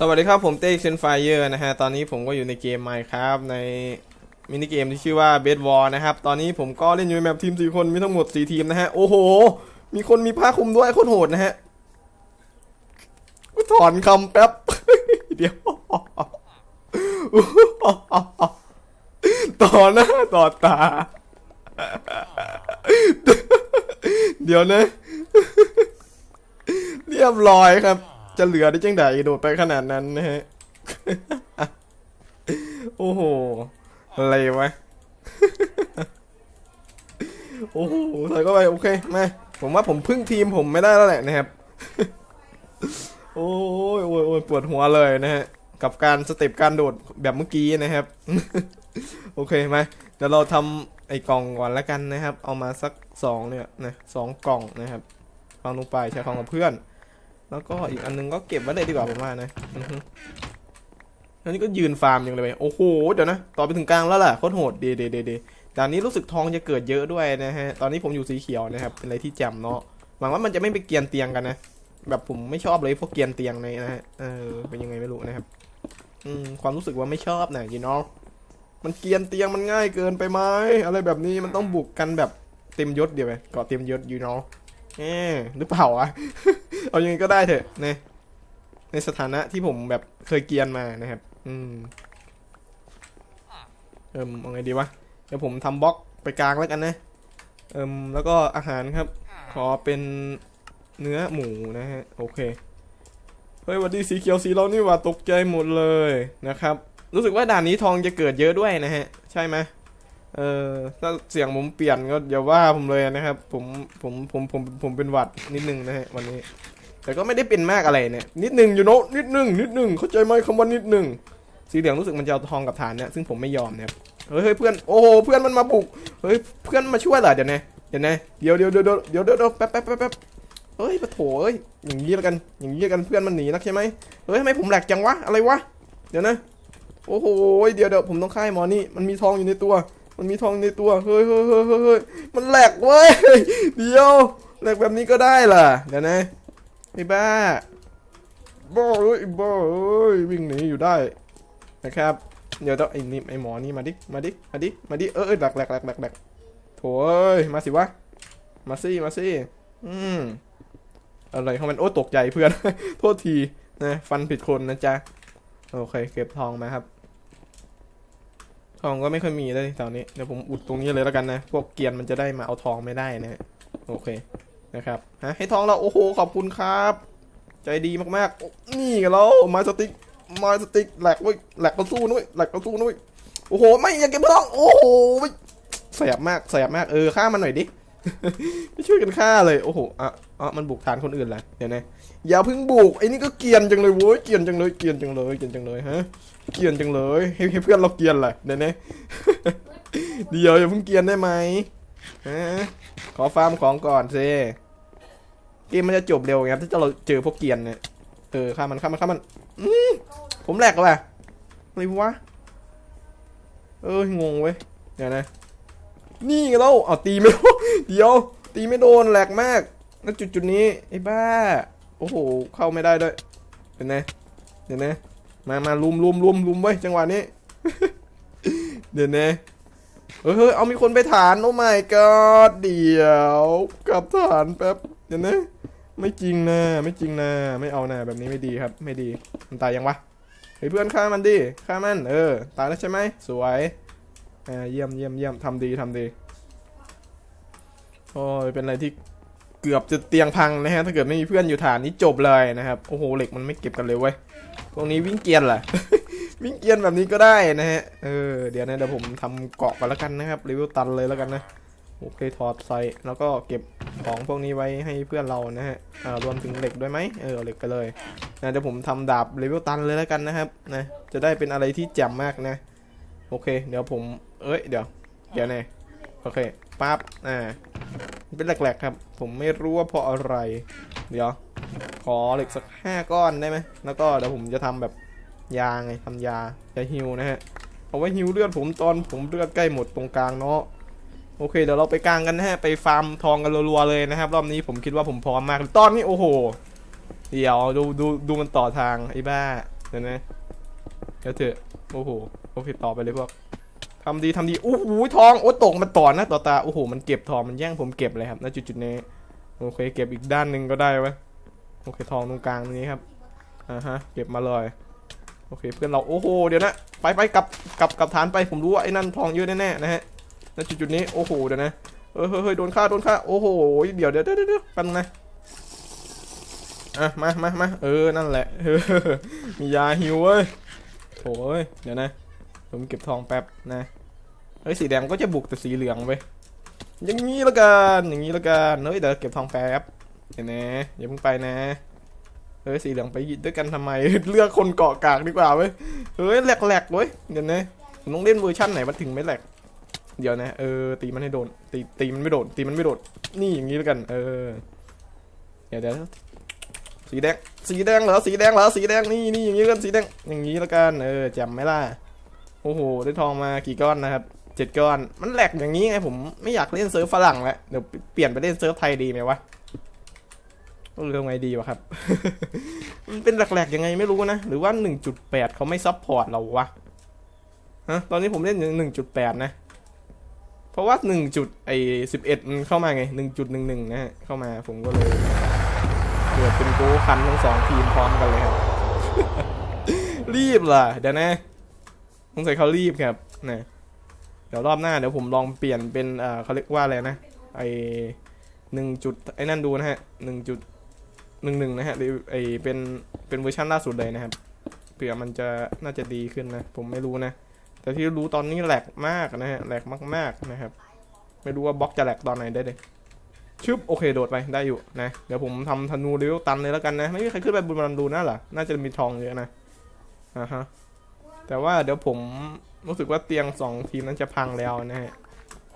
สวัสดีครับผมเต้เซนไฟเออร์นะฮะ ตอนนี้ผมก็อยู่ในเกม Minecraft ในมินิเกมที่ชื่อว่า Bed War นะครับ ตอนนี้ผมก็เล่นอยู่ในแมปทีม4คนมีทั้งหมด4ทีมนะฮะ โอ้โห มีคนมีผ้าคลุมด้วยโคตรโหดนะฮะถอนคำแป๊บ เดี๋ยว ต่อหน้าต่อตา เดี๋ยวนะ เรียบร้อยครับ จะเหลือได้จังไดโดดไปขนาดนั้นนะฮะ โอ้โห อะไรวะ โอ้โหใส่ก็ไปโอเคมาผมว่าผมพึ่งทีมผมไม่ได้แล้วแหละนะครับ โอ้ยโอ้ยโอ้ยปวดหัวเลยนะฮะ กับการสเต็ปการโดดแบบเมื่อกี้นะครับ โอเคไหมเดี๋ยวเราทำไอ้กล่องก่อนล้วกันนะครับ เอามาสักสองเนี่ยนะสองกล่องนะครับวางลงไปใช้ของกับเพื่อน แล้วก็อีกอันนึงก็เก็บไว้เลยดีกว่าผมว่านะอันนี้ก็ยืนฟาร์มอย่างเลยโอ้โห เดี๋ยวนะ ต่อไปถึงกลางแล้วล่ะโคตรโหดเดเดเดเดด่านนี้รู้สึกทองจะเกิดเยอะด้วยนะฮะ ตอนนี้ผมอยู่สีเขียวนะครับ เป็นอะไรที่จ่มเนาะ หวังว่ามันจะไม่ไปเกียนเตียงกันนะ แบบผมไม่ชอบเลยพวกเกียนเตียงในนะฮะ เออ เป็นยังไงไม่รู้นะครับ อืม ความรู้สึกว่าไม่ชอบนะยีนอมันเกียนเตียงมันง่ายเกินไปไหมอะไรแบบนี้มันต้องบุกกันแบบเต็มยศเดียวไปเกาะเต็มยศยูนอ เออหรือเปล่าวะ เอาอยังไงก็ได้เถอะนะในสถานะที่ผมแบบเคยเกียนมานะครับ อืม เอิมเอาไงดีวะ เดี๋ยวผมทำบล็อกไปกลางแล้วกันนะ เอิมแล้วก็อาหารครับ ขอเป็นเนื้อหมูนะฮะ โอเค เฮ้ยวันดีสีเขียวสีเรานี่ว่าตกใจหมดเลยนะครับ รู้สึกว่าด่านนี้ทองจะเกิดเยอะด้วยนะฮะ ใช่ไหม เออถ้าเสียงผมเปลี่ยนก็อย่าว่าผมเลยนะครับ ผมผมผมผมผมเป็นหวัดนิดนึงนะฮะวันนี้ แต่ก็ไม่ได้เป็นมากอะไรเนี่ยนิดนึงอยู่โนนิดนึงนิดนึงเข้าใจไหมคำว่านิดนึงสีเหลืองรู้สึกมันจะเอาทองกับฐานเนี่ยซึ่งผมไม่ยอมนะครับเฮ้ยเฮ้ยเพื่อนโอ้โหเพื่อนมันมาบุกเฮ้ยเพื่อนมาช่วยเหรอเดี๋ยวนะเดี๋ยวนะเดี๋ยวเดี๋ยวเดี๋ยวเดี๋ยวเดี๋ยวแป๊บแป๊บแป๊บแป๊บเฮ้ยปะโถเอ้ยอย่างนี้แล้วกันอย่างนี้แล้วกันเพื่อนมันหนีนักใช่ไหมเฮ้ยทำไมผมแหลกจังวะอะไรวะเดี๋ยวนะโอ้โหเดี๋ยวเดี๋ยวผมต้องฆ่าไอ้หมอนี่มันมีทองอยู่ในตัว มันมีทองในตัวเฮ้ยเฮ้ยเฮ้ยเฮ้ยมันแหลกเว้ยเดียวแหลกแบบนี้ก็ได้ล่ะเดี๋ยวนะไอ้บ้าบ้าเอ้ยบ้าเอ้ยวิ่งหนีอยู่ได้นะครับ เดี๋ยวต้องไอ้นี่ไอ้หมอนี่มาดิมาดิมาดิมาดิเออแหลกแหลกแหลกแหลกแหลกโถ่เอ้ยมาสิวะมาสิมาสิอืมอะไรของมันโอ้ตกใจเพื่อน โทษทีนะฟันผิดคนนะจ๊ะ โอเค เก็บทองมาครับ ทองก็ไม่ค่อยมีเลยแถวนี้เดี๋ยวผมอุดตรงนี้เลยแล้วกันนะ พวกเกียนมันจะได้มาเอาทองไม่ได้นะโอเคนะครับฮะให้ทองเราโอ้โหขอบคุณครับ ใจดีมากๆ นี่ไงเราไม้สติกไม้สติกแหลกเว้ยแหลกกระสู้นุ้ยแหลกกระสู้นุ้ยโอ้โห ไม่อยากเก็บทอง โอ้โหแสบมากแสบมากเออฆ่ามันหน่อยดิ ไม่ช่วยกันฆ่าเลย โอ้โห อะอะมันบุกฐานคนอื่นแหละเดี๋ยวนะอย่าเพิ่งบุก ไอ้นี่ก็เกียนจังเลยเว้ย เกียนจังเลย เกียนจังเลย เกียนจังเลยฮะ เกียนจังเลยให้เพื่อนเราเกียนแหละเดี๋ยวนะเดี๋ยวอย่าเพิ่งเกียนได้ไหมฮะ ขอฟาร์มของก่อนเซเกมมันจะจบเร็วไงครับถ้าเราเจอพวกเกียนเนี่ย เออฆ่ามันฆ่ามันฆ่ามันผมแหลกว่ะอะไรวะ เอองงเว้ย เดี๋ยวนะ นี่ไงเราเอาตีไม่โดน เดี๋ยว ตีไม่โดนแหลกมากแล้วจุดจุดนี้ไอ้บ้า โอ้โห เข้าไม่ได้ด้วยเดี๋ยวนะเดี๋ยวนะมามาลุมลุมลุมลุมไว้จังหวะนี้เดี๋ยวนะเฮ้ยเฮ้เอามีคนไปฐานโอ้ my god เดี๋ยวกลับฐานแป๊บเดี๋ยวนะไม่จริงนะไม่จริงนะไม่เอานะแบบนี้ไม่ดีครับ ไม่ดีมันตายยังวะเฮ้ยเพื่อนฆ่ามันดิฆ่ามันเออตายแล้วใช่ไหมสวยอ่าเยี่ยมเยี่ยมเยี่ยมทำดีทำดี อ้ยเป็นอะไรที่เกือบจะเตียงพังนะฮะ ถ้าเกิดไม่มีเพื่อนอยู่ฐานนี้จบเลยนะครับ โอ้โหเหล็กมันไม่เก็บกันเลยเว้ย พวกนี้วิ่งเกียนแหละวิ่งเกียนแบบนี้ก็ได้นะฮะ เออ เดี๋ยวนะเดี๋ยวผมทำเกาะกันแล้วกันนะครับ รีวิวตันเลยแล้วกันนะ โอเคถอดใส่ แล้วก็เก็บของพวกนี้ไว้ให้เพื่อนเรานะฮะอ่ารวมถึงเหล็กด้วยไหมเออเหล็กไปเลยนะเดี๋ยวผมทำดาบเลเวลตันเลยแล้วกันนะครับ นะ จะได้เป็นอะไรที่แจ่มมากนะ โอเค เดี๋ยวผม เอ้ย เดี๋ยว เดี๋ยวแน่โอเคปั๊บ อ่า เป็นแหลกๆครับ ผมไม่รู้ว่าเพราะอะไร เดี๋ยว ขอเหล็กสักห้าก้อนได้ไหมแล้วก็เดี๋ยวผมจะทำแบบยาไงทำยาจะฮิวนะฮะเอาไว้ฮิวเลือดผมตอนผมเลือดใกล้หมดตรงกลางเนาะโอเคเดี๋ยวเราไปกลางกันนะฮะไปฟาร์มทองกันรัวๆเลยนะครับรอบนี้ผมคิดว่าผมพร้อมมากตอนนี้โอ้โห เดี๋ยวดูดูดูมันต่อทางไอ้บ้าเดี๋ยวนะเดี๋ยวเถอะโอ้โหโอเคต่อไปเลยพวก ทำดีทำดีโอ้โหทองโอ้ตกมันต่อหนะต่อตาโอ้โหมันเก็บทองมันแย่งผมเก็บเลยครับณจุดจุดๆนี้โอเคเก็บอีกด้านหนึ่งก็ได้ไว้โอเคทองตรงกลางนี้ครับอ่าฮะเก็บมาเลยโอเคเพื่อนเราโอ้โหเดี๋ยวนะไปไปกลับกลับกลับฐานไปผมรู้ว่าไอ้นั่นทองเยอะแน่ๆนะฮะณจุดจุดนี้โอ้โหเดี๋ยวนะเออเฮ้ยเฮ้ยโดนฆ่าโดนฆ่าโอ้โหเดี๋ยวเดี๋ยวเดี๋ยวเดี๋ยวแป๊บนึงนะอะมามามาเออนั่นแหละเออมียาฮิวเว้ยโอ้ยเดี๋ยวนะผมเก็บทองแป๊บนะ ฮ้ยสีแดงก็จะบุกแต่สีเหลืองไปอย่างนี้ละกันอย่างนี้ละกันเฮ้ยเดี๋ยวเก็บทองแป๊บเดี๋ยวนะอย่าเพิ่งไปนะเฮ้ยสีเหลืองไปด้วยกันทำไมเลือกคนเกาะกากดีกว่าเว้ยเฮ้ยแหลกๆเว้ยเดี๋ยวนะผมต้องเล่นเวอร์ชันไหนมันถึงไม่แหลกเดี๋ยวนะเออตีมันให้โดนตีตีมันไม่โดนตีมันไม่โดนนี่อย่างนี้ละกัน เออเดี๋ยวเดี๋ยวสีแดงสีแดงเหรอสีแดงเหรอสีแดงนี่นี่อย่างนี้กันสีแดงอย่างนี้ละกันเออจำไหมล่ะโอ้โหได้ทองมากี่ก้อนนะครับ เจ็ดก้อน มันแหลกอย่างนี้ไงผมไม่อยากเล่นเซิร์ฟฝรั่งแล้วเดี๋ยวเปลี่ยนไปเล่นเซิร์ฟไทยดีไหมวะเรื่องไงดีวะครับ มันเป็นแหลกๆยังไงไม่รู้นะ หรือว่า 1.8 เขาไม่ซับพอร์ตเราวะ ฮะ ตอนนี้ผมเล่นหนึ่งจุดแปดนะ เพราะว่า1จุดไอสิบเอ็ดมันเข้ามาไง1.11นะฮะ เข้ามาผมก็เลยเกิดเป็นโกคันทั้งสองทีมพร้อมกันเลยครับ รีบล่ะ เดี๋ยวนะสงสัยเขารีบครับนะ เดี๋ยวรอบหน้าเดี๋ยวผมลองเปลี่ยนเป็นเออเขาเรียกว่าอะไรนะไอหนึ่งจุดไอ้นั่นดูนะฮะหนึ่งจุดหนึ่งหนึ่งนะฮะหรือไอเป็นเป็นเวอร์ชันล่าสุดเลยนะครับเผื่อมันจะน่าจะดีขึ้นนะ ผมไม่รู้นะ แต่ที่รู้ตอนนี้แหลกมากนะฮะแหลกมากๆนะครับ ไม่รู้ว่าบล็อกจะแหลกตอนไหนได้เลยชึบโอเคโดดไปได้อยู่นะเดี๋ยวผมทำธนูเลเวลตันเลยแล้วกันนะไม่มีใครขึ้นไปบนบันดูนะเหรอน่าจะมีทองเยอะนะอ่าฮะแต่ว่าเดี๋ยวผม รู้สึกว่าเตียงสองทีมนั้นจะพังแล้วนะฮะ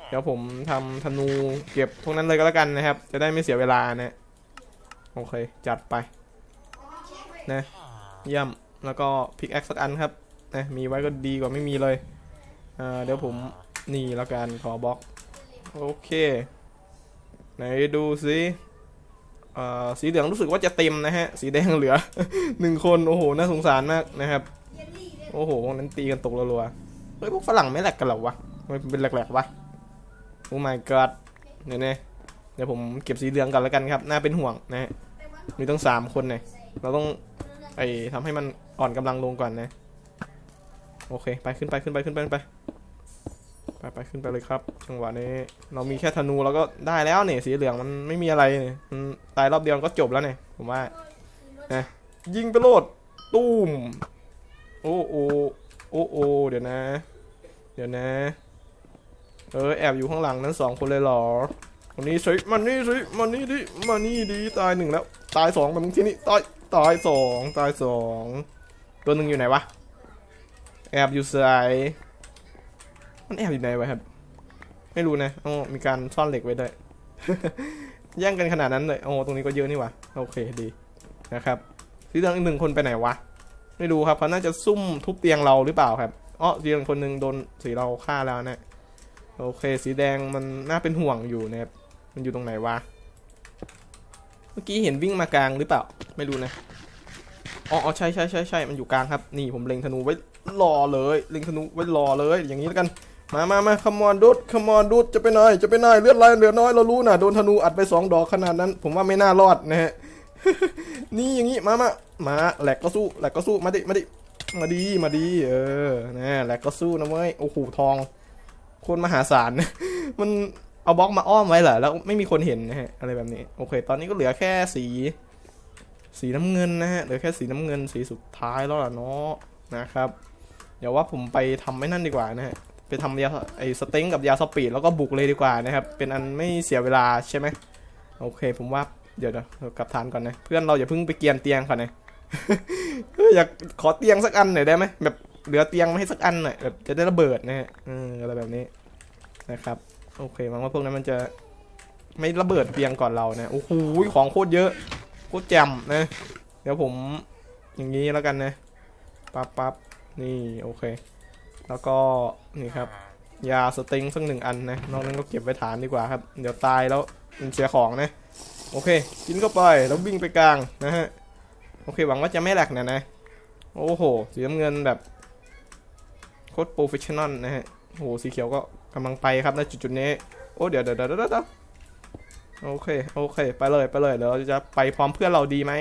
เดี๋ยวผมทำธนูเก็บพวกนั้นเลยก็แล้วกันนะครับ จะได้ไม่เสียเวลานะโอเค จัดไป นะเยี่ยมแล้วก็พิกแอคสักอันครับนะมีไว้ก็ดีกว่าไม่มีเลยอ่าเดี๋ยวผมนี่แล้วกันขอบล็อกโอเค ไหนดูสิอ่าสีเหลืองรู้สึกว่าจะเต็มนะฮะ สีแดงเหลือหนึ่งคน โอ้โห น่าสงสารมากนะครับ โอ้โหพวกนั้นตีกันตกรัวๆ ฮ้ยพวกฝรั่งไม่แหลกกันหรอวะไมเป็นแหลกๆวะโอ้ my god เนี่ยเนี่ยเดี๋ยวผมเก็บสีเหลืองก่อนแล้วกันครับ น่าเป็นห่วงนะมีต้องสามคนเนี่ยเราต้องไอ้ทำให้มันอ่อนกำลังลงก่อนนะ โอเค ไปขึ้นไปขึ้นไปขึ้นไปขึ้นไปไปไปขึ้นไปเลยครับ จังหวะนี้ เรามีแค่ธนูเราก็ได้แล้วเนี่ยสีเหลืองมันไม่มีอะไรเนี่ยมันตายรอบเดียวก็จบแล้วเนี่ยผมว่านะยิงไปโลดตุ้มโอ้โอ้โอ้โอเดี๋ยวนะ เดี๋ยวนะ เออแอบอยู่ข้างหลังนั้นสองคนเลยหรอคนนี้สิมันนี่สิมันนี่ดิมันนี่ดีตายหนึ่งแล้ว ตายสองแบบที่นี่ตายตายสองตายสองตัวหนึ่งอยู่ไหนวะแอบอยู่สายมันแอบอยู่ไหนวะครับ ไม่รู้นะอ๋อมีการซ่อนเหล็กไว้ด้วยแย่งกันขนาดนั้นเลยโอ้ตรงนี้ก็เยอะนี่วะโอเคดีนะครับสีเหลืออีกหนึ่งคนไปไหนวะไม่รู้ครับเขาน่าจะซุ่มทุบเตียงเราหรือเปล่าครับ อ๋อเตียงคนหนึ่งโดนสีเราฆ่าแล้วนะโอเค สีแดงมันน่าเป็นห่วงอยู่นะครับมันอยู่ตรงไหนวะเมื่อกี้เห็นวิ่งมากลางหรือเปล่า ไม่รู้นะอ๋ออ๋อใช่ใช่ใช่ใช่มันอยู่กลางครับ นี่ผมเล็งธนูไว้รอเลยเล็งธนูไว้รอเลย อย่างนี้แล้วกัน มามามาคมอนดุดคมอนดุดจะไปไหนจะไปไหนเลือดไหลเหลือน้อยเรารู้นะโดนธนูอัดไปสองดอกขนาดนั้น ผมว่าไม่น่ารอดนะฮะนี่อย่างนี้มามามาแหลกก็สู้แหลกก็สู้มาดิมาดิ มาดีมาดี เออนะแหลกก็สู้นะเว้ยโอ้โหทองคนมหาศาล มันเอาบล็อกมาอ้อมไว้เหรอแล้วไม่มีคนเห็นนะฮะอะไรแบบนี้โอเค ตอนนี้ก็เหลือแค่สี สีน้ำเงินนะฮะเหลือแค่สีน้ำเงินสีสุดท้ายแล้วล่ะเนาะนะครับ เดี๋ยวว่าผมไปทำไม่นั่นดีกว่านะฮะไปทำยาไอสเต็งกับยาสปีดแล้วก็บุกเลยดีกว่านะครับ เป็นอันไม่เสียเวลาใช่ไหมโอเค ผมว่าเดี๋ยวเดี๋ยวเรากลับฐานก่อนนะ เพื่อนเราอย่าเพิ่งไปเกียนเตียงก่อนนะเฮ้ย อยากขอเตียงสักอันหน่อยได้ไหมแบบเหลือเตียงมาให้สักอันหน่อยแบบจะได้ระเบิดนะฮะอะไรแบบนี้นะครับ โอเคหวังว่าพวกนั้นมันจะไม่ระเบิดเตียงก่อนเรานะโอ้โหของโคตรเยอะโคตรแจ่มนะ เดี๋ยวผมอย่างนี้แล้วกันนะปั๊บปั๊บนี่โอเค แล้วก็นี่ครับยาสต็งสักหนึ่งอันนะนอกนั้นก็เก็บไว้ฐานดีกว่าครับ เดี๋ยวตายแล้วมันเสียของนะ โอเค กินเข้าไปแล้ววิ่งไปกลางนะฮะ โอเคหวังว่าจะไม่แหลกนะนะ โอ้โห สีน้ำเงินแบบโคตรโปรเฟชชั่นอลนะฮะโอ้โหสีเขียวก็กำลังไปครับณจุดจุดๆนี้ โอ้เดี๋ยวเดี๋ยวเดี๋ยวเดี๋ยวโอเคโอเค ไปเลยไปเลยเดี๋ยวเราจะไปพร้อมเพื่อนเราดีไหม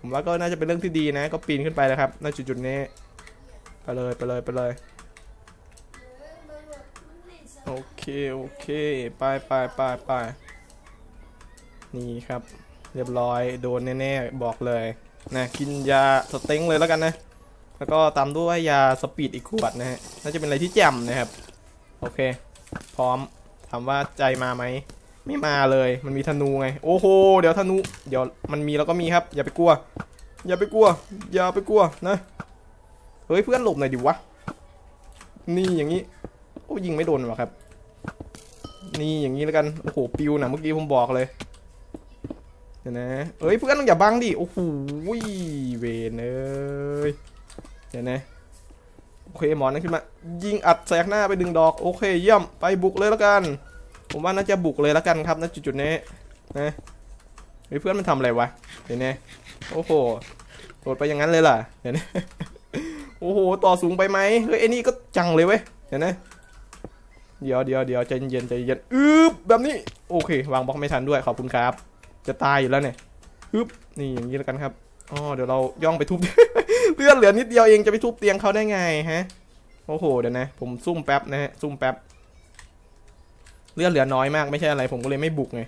ผมว่าก็น่าจะเป็นเรื่องที่ดีนะ ก็ปีนขึ้นไปเลยครับณจุดจุดๆนี้ไปเลยไปเลยไปเลยโอเคโอเคไปไปไปไปนี่ครับ เรียบร้อยโดนแน่ๆบอกเลย นะกินยาสเต็งเลยแล้วกันนะ แล้วก็ตามด้วยยาสปีดอีกขวดนะฮะน่าจะเป็นอะไรที่แจ่มนะครับ โอเค พร้อมถามว่าใจมาไหมไม่มาเลยมันมีธนูไง โอ้โหเดี๋ยวธนู เดี๋ยวมันมีแล้วก็มีครับ อย่าไปกลัว อย่าไปกลัว อย่าไปกลัวนะเฮ้ยเพื่อนหลบหน่อยดิวะนี่อย่างนี้โอ้ยิงไม่โดนวะครับ นี่อย่างนี้แล้วกันโอ้โหปิวนะเมื่อกี้ผมบอกเลย เดี๋ยวนะเอ้ยเพื่อนอย่าบังดิ โอ้โหเวนเอ้ยเดี๋ยวนะโอเคหมอนนั่นขึ้นมา ยิงอัดแสกหน้าไปดึงดอก โอเค เยี่ยม ไปบุกเลยแล้วกัน ผมว่าน่าจะบุกเลยแล้วกันครับณจุดๆนี้นะเฮ้ยเพื่อนมันทำอะไรวะ เดี๋ยวนะโอ้โหโดดไปอย่างนั้นเลยล่ะ เดี๋ยวนะโอ้โห ต่อสูงไปไหมเฮ้ยไอ้นี่ก็จังเลยเว้ย เดี๋ยวนะ เดี๋ยวเดี๋ยวเดี๋ยวใจเย็นใจเย็นอึ๊บแบบนี้ โอเค วางบล็อกไม่ทันด้วย ขอบคุณครับ จะตายอยู่แล้วเนี่ยอึ๊บนี่อย่างนี้แล้วกันครับอ๋อเดี๋ยวเราย่องไปทุบเลือดเหลือนิดเดียวเองจะไปทุบเตียงเขาได้ไงฮะโอ้โหเดี๋ยวนะ ผมซุ่มแป๊บนะฮะซุ่มแป๊บเลือดเหลือน้อยมากไม่ใช่อะไร ผมก็เลยไม่บุกไง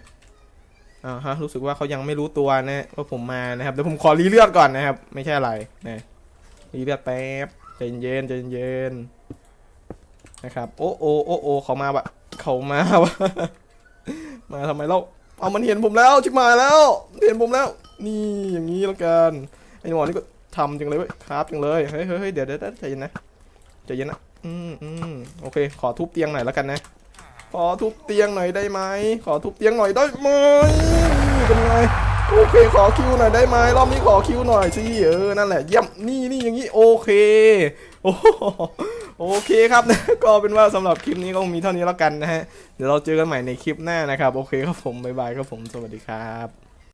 อ่าฮะรู้สึกว่าเขายังไม่รู้ตัวนะว่าผมมานะครับเดี๋ยวผมขอรีเลือดก่อนนะครับ ไม่ใช่อะไรนะรีเลือดแป๊บใจเย็นใจเย็นนะครับโอ้โอ้โอ้โอเขามาบะเขามาวะมาทำไมเล่า เอามันเห็นผมแล้วชิบหายแล้ว เห็นผมแล้ว นี่อย่างนี้แล้วกันไอ้หมอนี่ก็ทำจังเลยเว้ยครับจังเลยเฮ้ยเฮ้ยเฮ้ยเดี๋ยวเดี๋ยวเดี๋ยวใจเย็นนะใจเย็นนะอืมอืมโอเค ขอทุบเตียงหน่อยแล้วกันนะ ขอทุบเตียงหน่อยได้ไหมขอทุบเตียงหน่อยได้ไหมเป็นไงโอเคขอคิวหน่อยได้ไหมรอบนี้ขอคิวหน่อยสิเออนั่นแหละเยี่ยมนี่นี่อย่างนี้โอเคโอ้ โอเคครับนะก็เป็นว่าสำหรับคลิปนี้ก็มีเท่านี้แล้วกันนะฮะ เดี๋ยวเราเจอกันใหม่ในคลิปหน้านะครับ โอเคครับผม บ๊ายบายครับผม สวัสดีครับ